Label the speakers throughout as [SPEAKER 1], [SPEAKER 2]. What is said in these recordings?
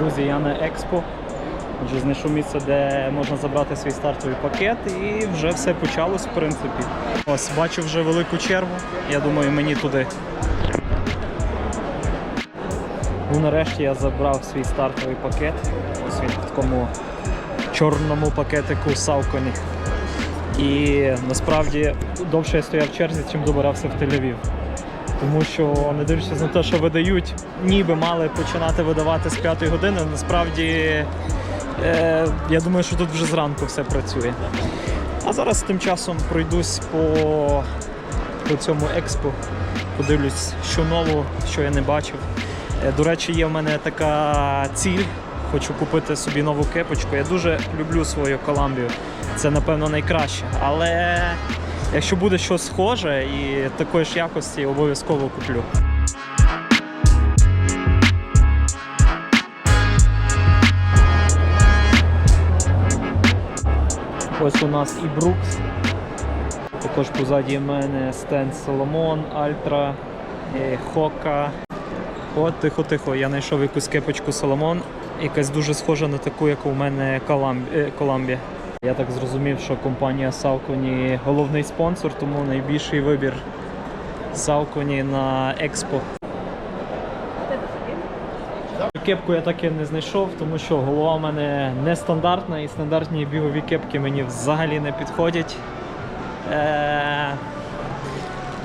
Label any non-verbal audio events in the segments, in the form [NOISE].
[SPEAKER 1] Друзі, я на експо. Вже знайшов місце, де можна забрати свій стартовий пакет, і вже все почалось, в принципі. Ось бачу вже велику чергу. Я думаю, мені туди. Ну, нарешті я забрав свій стартовий пакет. Ось він в такому чорному пакетику Савконі. І насправді довше я стояв в черзі, чим добирався в Тель-Авів. Тому що, не дивлячись на те, що видають, ніби мали починати видавати з 5 години, насправді е, я думаю, що тут вже зранку все працює. А зараз тим часом пройдусь по, по цьому експо, подивлюсь, що нового, що я не бачив. Е, До речі, є в мене така ціль. Хочу купити собі нову кепочку. Я дуже люблю свою Коламбію. Це, напевно, найкраще. Але якщо буде щось схоже і такої ж якості, обов'язково куплю. Ось у нас і Брукс. Також позаді мене стенд Соломон, Альтра, е, Хока. О, тихо-тихо, я знайшов якусь кепочку Соломон, якась дуже схожа на таку, як у мене Коламбія. Я так зрозумів, що компанія Saucony головний спонсор, тому найбільший вибір Saucony на експо. Кепку я так і не знайшов, тому що голова в мене нестандартна і стандартні бігові кепки мені взагалі не підходять. Е...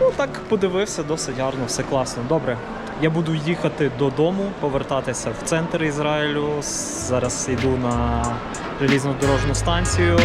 [SPEAKER 1] Ну так подивився, досить гарно, все класно. Добре. Я буду їхати додому, повертатися в центр Ізраїлю. Зараз йду на желізнодорожну станцію.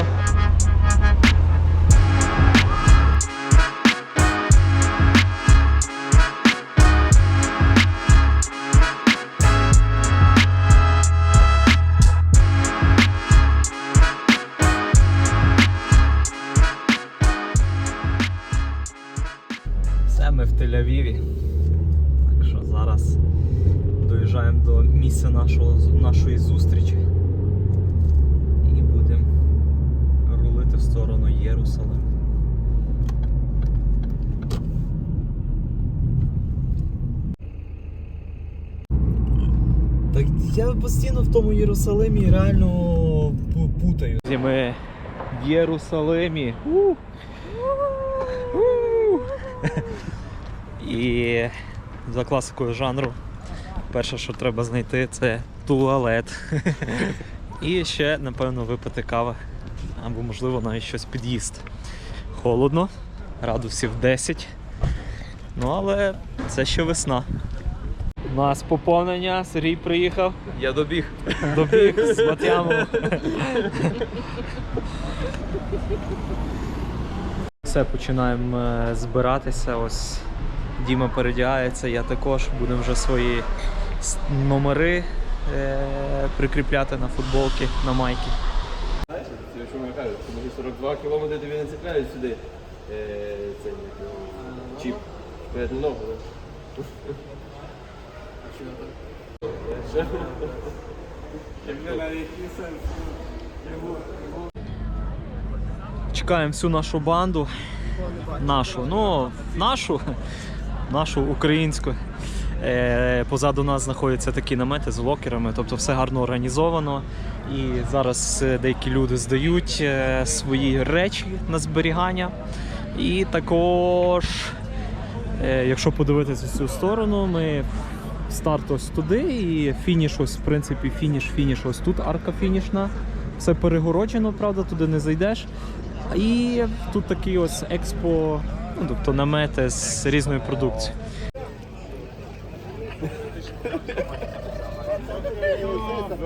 [SPEAKER 1] Так
[SPEAKER 2] я постійно в тому Єрусалимі реально пу- путаю.
[SPEAKER 1] Ми в Єрусалимі. У! І за класикою жанру. Перше, що треба знайти, це туалет. І ще, напевно, випити кави. Або, можливо, навіть щось під'їсти. Холодно, градусів 10. Ну, але це ще весна. У нас поповнення, Сергій приїхав.
[SPEAKER 2] Я добіг.
[SPEAKER 1] Добіг з Батяму. Все, починаємо е, збиратися. Ось Діма передягається, я також. Будемо вже свої номери е- прикріпляти на футболки, на майки.
[SPEAKER 3] Знаєш, це що мені кажуть, тому що 42 кілометри тобі не цепляють сюди е, цей чіп. Перед ногу.
[SPEAKER 1] Чекаємо всю нашу банду. Нашу, ну, нашу, нашу українську. Е, позаду нас знаходяться такі намети з локерами, тобто все гарно організовано. І зараз е, деякі люди здають е, свої речі на зберігання. І також, якщо подивитися цю сторону, ми старт ось туди і фініш ось, в принципі, фініш, фініш ось тут, арка фінішна. Все перегороджено, правда, туди не зайдеш. І тут такий ось експо, ну, тобто намети з різною продукцією.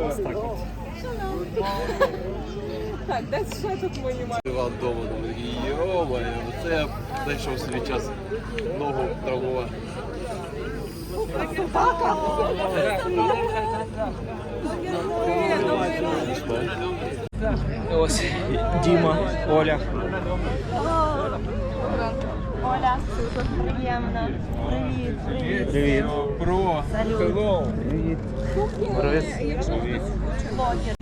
[SPEAKER 1] Ось так от.
[SPEAKER 4] Так, десь ще тут мої мати.
[SPEAKER 3] Іван вдома, йо-моє, це я знайшов собі час ногу травмувати.
[SPEAKER 1] Ось Діма, Оля.
[SPEAKER 5] Оля, приємно. Привіт, привіт.
[SPEAKER 1] Привіт.
[SPEAKER 3] Про!
[SPEAKER 5] Салют.
[SPEAKER 1] Привіт. Привіт.
[SPEAKER 5] Блогер.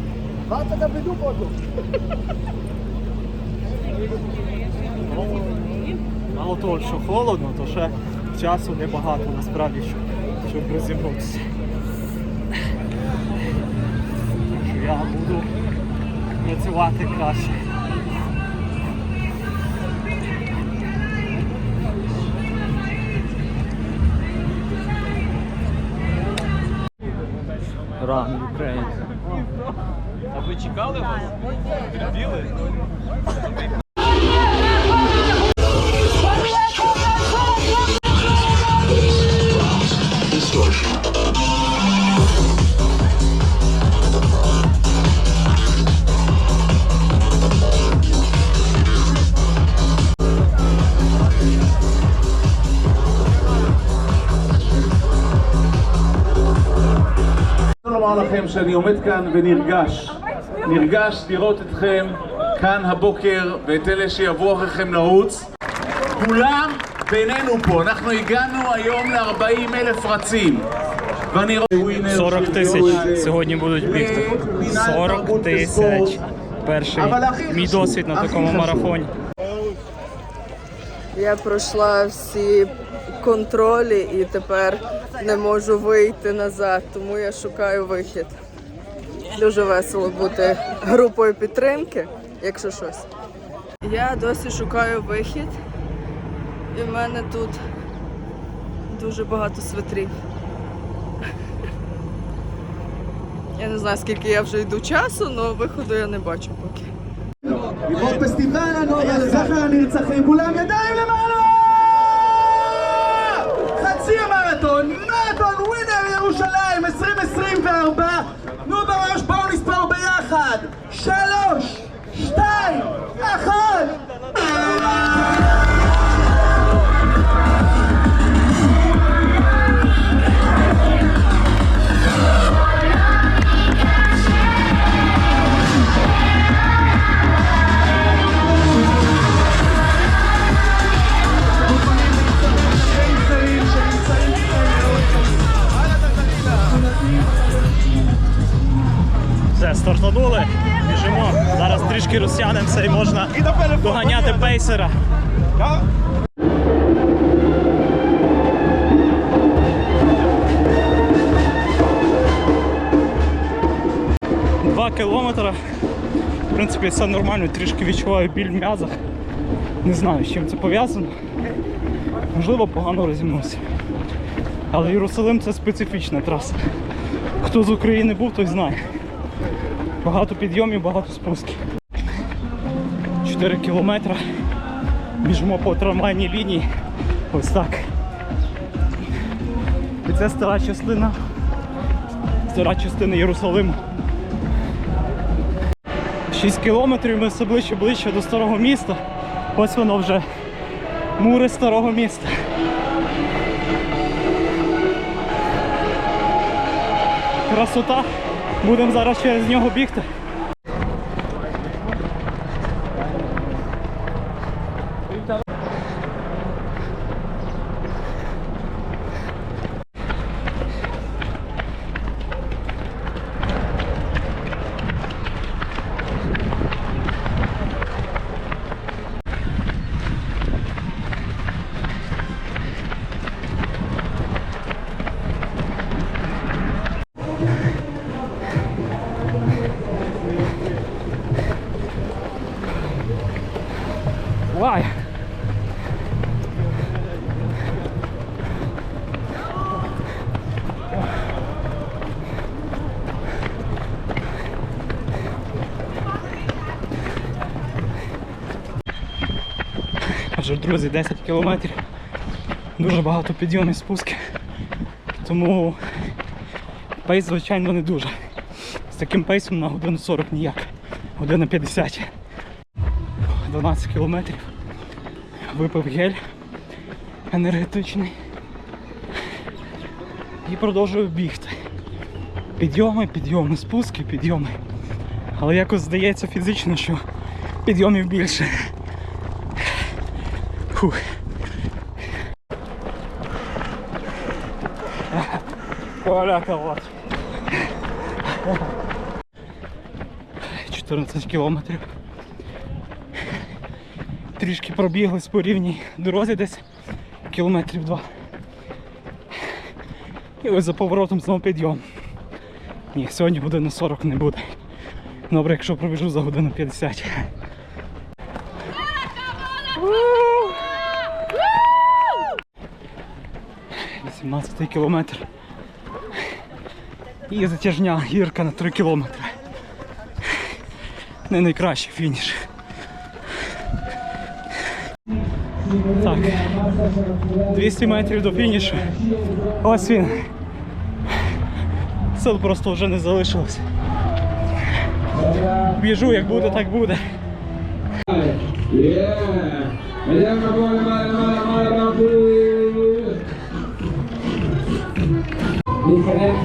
[SPEAKER 1] Мало того, що холодно, то ще часу небагато насправді, щоб розібратися. Що я буду працювати краще. Ран Україн.
[SPEAKER 3] А ви чекали вас?
[SPEAKER 6] Підбіли? לומר לכם שאני עומד כאן ונרגש. נרגש לראות אתכם כאן הבוקר ואת אלה שיבואו אחריכם לרוץ. כולם בינינו פה, אנחנו הגענו היום ל-40 אלף רצים. ואני רואה...
[SPEAKER 1] 40 тисяч сьогодні будуть бігти. 40 тисяч. Перший мій досвід на такому марафоні.
[SPEAKER 4] Я пройшла всі контролі і тепер не можу вийти назад, тому я шукаю вихід. Дуже весело бути групою підтримки, якщо щось. Я досі шукаю вихід, і в мене тут дуже багато свитрів. Я не знаю, скільки я вже йду часу, але виходу я не бачу поки.
[SPEAKER 6] המרתון, מרתון ווינר ירושלים 2024 תנו בראש, בואו נספור ביחד. שלוש, שתיים, אחת
[SPEAKER 1] Розтягнемося і можна доганяти пейсера. Два кілометри. В принципі, все нормально, трішки відчуваю біль в м'язах. Не знаю, з чим це пов'язано. Можливо, погано розімнувся. Але Єрусалим це специфічна траса. Хто з України був, той знає. Багато підйомів, багато спусків. 4 кілометри. Біжимо по трамвайній лінії. Ось так. І це стара частина. Стара частина Єрусалиму. 6 кілометрів ми все ближче ближче до старого міста. Ось воно вже мури старого міста. Красота. Будемо зараз через нього бігти. Друзі, 10 кілометрів. Дуже багато підйомів спусків. Тому пейс, звичайно, не дуже. З таким пейсом на годину 40 ніяк. Година 50. 12 кілометрів. Випив гель енергетичний. І продовжую бігти. Підйоми, підйоми, спуски, підйоми. Але якось здається фізично, що підйомів більше. Фух. Поляка вот. 14 кілометрів. Трішки пробіглись по рівній дорозі десь кілометрів два. І ось за поворотом знову підйом. Ні, сьогодні години 40 не буде. Добре, якщо пробіжу за годину 50. Вісімнадцятий кілометр. І затяжня гірка на 3 кілометри. Не найкращий фініш. Так. 200 метрів до фінішу. Ось він. Сил просто вже не залишилось. Біжу, як буде, так буде.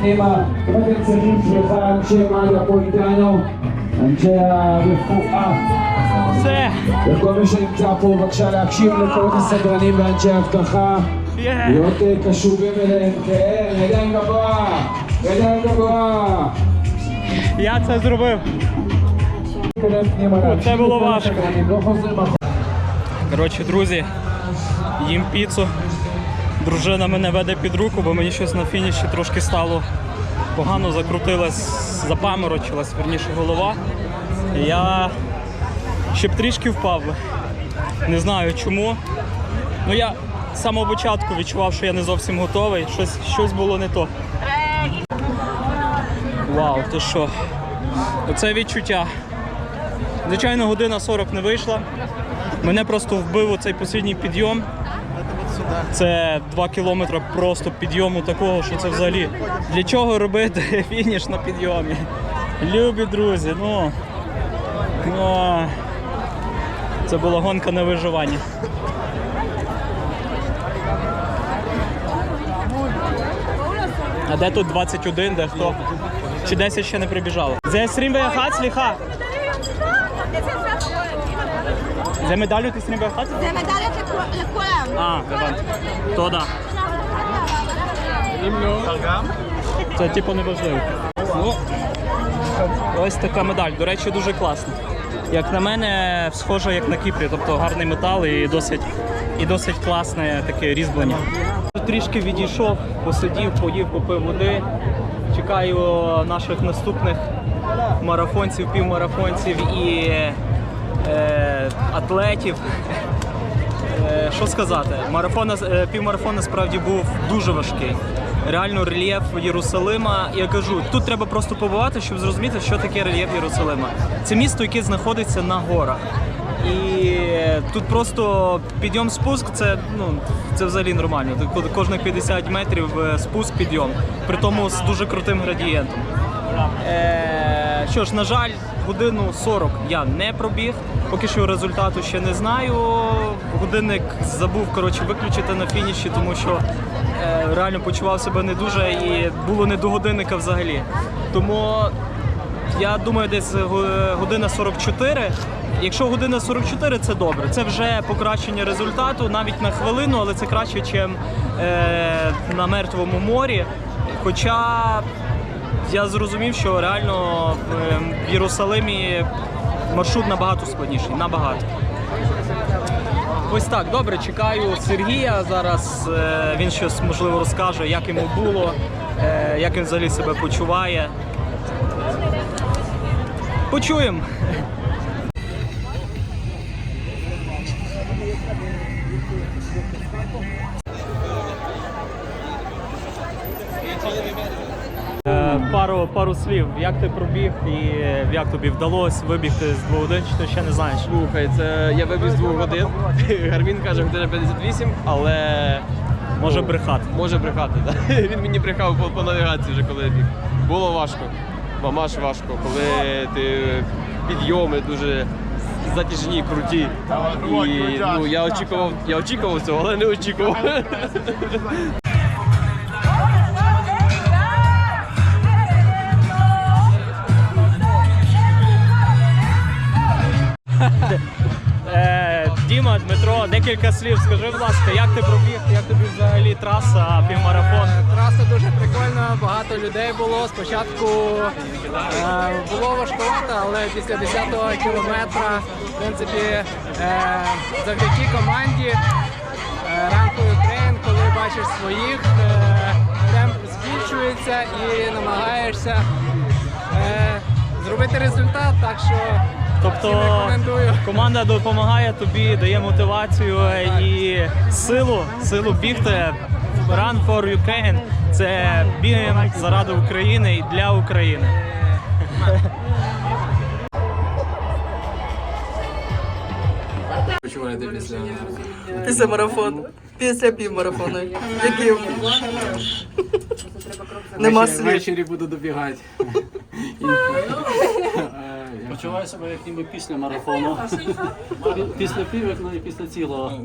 [SPEAKER 7] Diferent ma potem przyjechałem się Maria Politano, Andrzeja רפואה.
[SPEAKER 1] Все!
[SPEAKER 7] וכל מי שנמצא פה בבקשה להקשיב לכל הסדרנים ואנשי האבטחה,
[SPEAKER 1] Є!
[SPEAKER 7] להיות אה, קשובים אליהם, כן, ידיים גבוה, ידיים גבוה.
[SPEAKER 1] Я це зробив.
[SPEAKER 7] נתקדם פנימה, להקשיב
[SPEAKER 1] було
[SPEAKER 7] לכל
[SPEAKER 1] важко.
[SPEAKER 7] הסדרנים, לא חוזרים אחורה.
[SPEAKER 1] Коротше, друзі, їм піцу. Дружина мене веде під руку, бо мені щось на фініші трошки стало погано закрутилась, запаморочилась, верніше голова. Я ще б трішки впав. Не знаю чому. Ну я з самого початку відчував, що я не зовсім готовий. Щось, щось було не то. Вау, то що? Оце відчуття. Звичайно, година 40 не вийшла. Мене просто вбив оцей послідній підйом. Це 2 кілометри просто підйому такого, що це взагалі. Для чого робити [LAUGHS] фініш на підйомі? Любі друзі, ну. ну це була гонка на виживання. А де тут 21, де хто? Чи 10 ще не прибіжало? Це 20 виїхати, сліха? За медалю ти стрімбив хату?
[SPEAKER 5] За медаллю ти кулем.
[SPEAKER 1] А, казан. То да. Це типу не важливо. Ну, ось така медаль. До речі, дуже класна. Як на мене, схожа як на Кіпрі, тобто гарний метал і досить і досить класне таке різьблення. Трішки відійшов, посидів, поїв, попив води. Чекаю наших наступних марафонців, півмарафонців і е, атлетів. Е, Що сказати, марафон е, півмарафон насправді був дуже важкий. Реально рельєф Єрусалима. Я кажу, тут треба просто побувати, щоб зрозуміти, що таке рельєф Єрусалима. Це місто, яке знаходиться на горах. І тут просто підйом спуск це ну це взагалі нормально. Кожних 50 метрів спуск підйом, при тому з дуже крутим градієнтом. Е, що ж, на жаль, годину 40 я не пробіг. Поки що результату ще не знаю. Годинник забув коротше, виключити на фініші, тому що е, реально почував себе не дуже і було не до годинника взагалі. Тому я думаю, десь година 44. Якщо година 44, це добре. Це вже покращення результату навіть на хвилину, але це краще, ніж е, на мертвому морі. Хоча я зрозумів, що реально в, е, Єрусалимі маршрут набагато складніший. Набагато. Ось так, добре, чекаю Сергія. Зараз е, він щось можливо розкаже, як йому було, е, як він взагалі себе почуває. Почуємо. Е, Пару, пару слів, як ти пробіг і як тобі вдалося вибігти з 2 чи ти ще не знаєш?
[SPEAKER 3] Слухай, це я вибіг з двох годин. [LAUGHS] Гармін каже, година 58, але
[SPEAKER 1] Може брехати.
[SPEAKER 3] може брехати. Так? [LAUGHS] Він мені брехав по, по навігації вже коли я біг. Було важко. Мамаш важко, коли ти підйоми дуже затяжні, круті. І ну, я очікував, я очікував цього, але не очікував. [LAUGHS]
[SPEAKER 1] Діма, Дмитро, декілька слів. Скажи, будь ласка, як ти пробіг, як тобі взагалі траса, півмарафон?
[SPEAKER 8] Траса дуже прикольна, багато людей було. Спочатку е, було важкувато, але після 10-го кілометра, в принципі, е, завдяки команді, е, ранковий трен, коли бачиш своїх, е, темп збільшується і намагаєшся е, зробити результат, так що
[SPEAKER 1] Тобто команда допомагає тобі, дає мотивацію і силу, силу бігти. Run for Ukraine – це бігаємо заради України і для України.
[SPEAKER 8] Почуваєте після
[SPEAKER 4] Після марафону. Після півмарафону. Які нема слів.
[SPEAKER 9] Ввечері буду добігати. [LAUGHS]
[SPEAKER 7] Почуваю себе як ніби після марафону. Після півок, ну і після цілого.